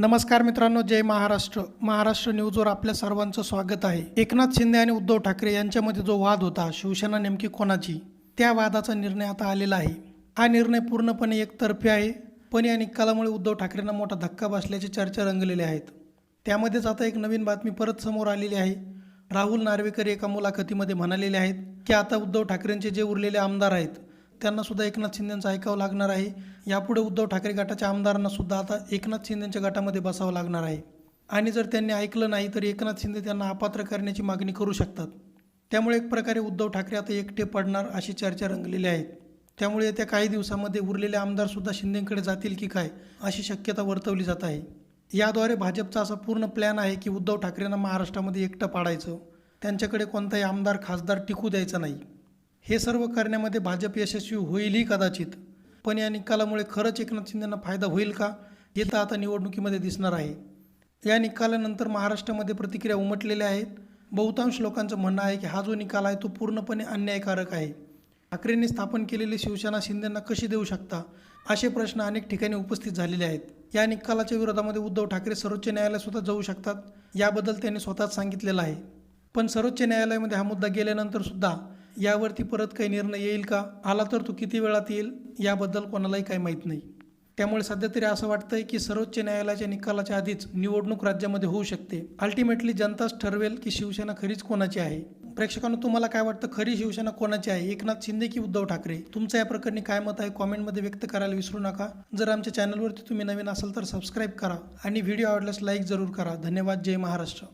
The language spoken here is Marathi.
नमस्कार मित्रांनो जय महाराष्ट्र. महाराष्ट्र न्यूजवर आपल्या सर्वांचं स्वागत आहे. एकनाथ शिंदे आणि उद्धव ठाकरे यांच्यामध्ये जो वाद होता शिवसेना नेमकी कोणाची? त्या वादाचा निर्णय आता आलेला आहे. हा निर्णय पूर्णपणे एकतर्फी आहे. पण या निकालामुळे उद्धव ठाकरेंना मोठा धक्का बसल्याची चर्चा रंगलेल्या आहेत. त्यामध्येच आता एक नवीन बातमी परत समोर आलेली आहे. राहुल नार्वेकर एका मुलाखतीमध्ये म्हणालेले आहेत की आता उद्धव ठाकरेंचे जे उरलेले आमदार आहेत त्यांनासुद्धा एकनाथ शिंदेंचं ऐकावं लागणार आहे. यापुढे उद्धव ठाकरे गटाच्या आमदारांनासुद्धा आता एकनाथ शिंदेंच्या गटामध्ये बसावं लागणार आहे. आणि जर त्यांनी ऐकलं नाही तर एकनाथ शिंदे त्यांना अपात्र करण्याची मागणी करू शकतात. त्यामुळे एक प्रकारे उद्धव ठाकरे आता एकटे पडणार अशी चर्चा रंगलेली आहे. त्यामुळे येत्या काही दिवसामध्ये उरलेले आमदारसुद्धा शिंदेकडे जातील की काय अशी शक्यता वर्तवली जात आहे. याद्वारे भाजपचा असा पूर्ण प्लॅन आहे की उद्धव ठाकरेंना महाराष्ट्रामध्ये एकटं पाडायचं. त्यांच्याकडे कोणताही आमदार खासदार टिकू द्यायचा नाही. हे सर्व करण्यामध्ये भाजप यशस्वी होईलही कदाचित. पण या निकालामुळे खरंच एकनाथ शिंदेना फायदा होईल का हे तर आता निवडणुकीमध्ये दिसणार आहे. या निकालानंतर महाराष्ट्रामध्ये प्रतिक्रिया उमटलेल्या आहेत. बहुतांश लोकांचं म्हणणं आहे की हा जो निकाल आहे तो पूर्णपणे अन्यायकारक आहे. ठाकरेंनी स्थापन केलेली शिवसेना शिंदेना कशी देऊ शकता असे प्रश्न अनेक ठिकाणी उपस्थित झालेले आहेत. या निकालाच्या विरोधामध्ये उद्धव ठाकरे सर्वोच्च न्यायालयातसुद्धा जाऊ शकतात याबद्दल त्यांनी स्वतःच सांगितलेलं आहे. पण सर्वोच्च न्यायालयामध्ये हा मुद्दा गेल्यानंतर सुद्धा यावरती परत काही निर्णय येईल का? आला तर तो किती वेळात येईल? याबद्दल कोणालाही काही माहीत नाही. त्यामुळे सध्या तरी असं वाटतंय की सर्वोच्च न्यायालयाच्या निकालाच्या आधीच निवडणूक राज्यामध्ये होऊ शकते. अल्टिमेटली जनताच ठरवेल की शिवसेना खरीच कोणाची आहे. प्रेक्षकांना तुम्हाला काय वाटतं? खरी शिवसेना कोणाची आहे? एकनाथ शिंदे की उद्धव ठाकरे? तुमचं या प्रकरणी काय मत आहे? कॉमेंटमध्ये व्यक्त करायला विसरू नका. जर आमच्या चॅनलवरती तुम्ही नवीन असाल तर सबस्क्राईब करा आणि व्हिडिओ आवडल्यास लाईक जरूर करा. धन्यवाद. जय महाराष्ट्र.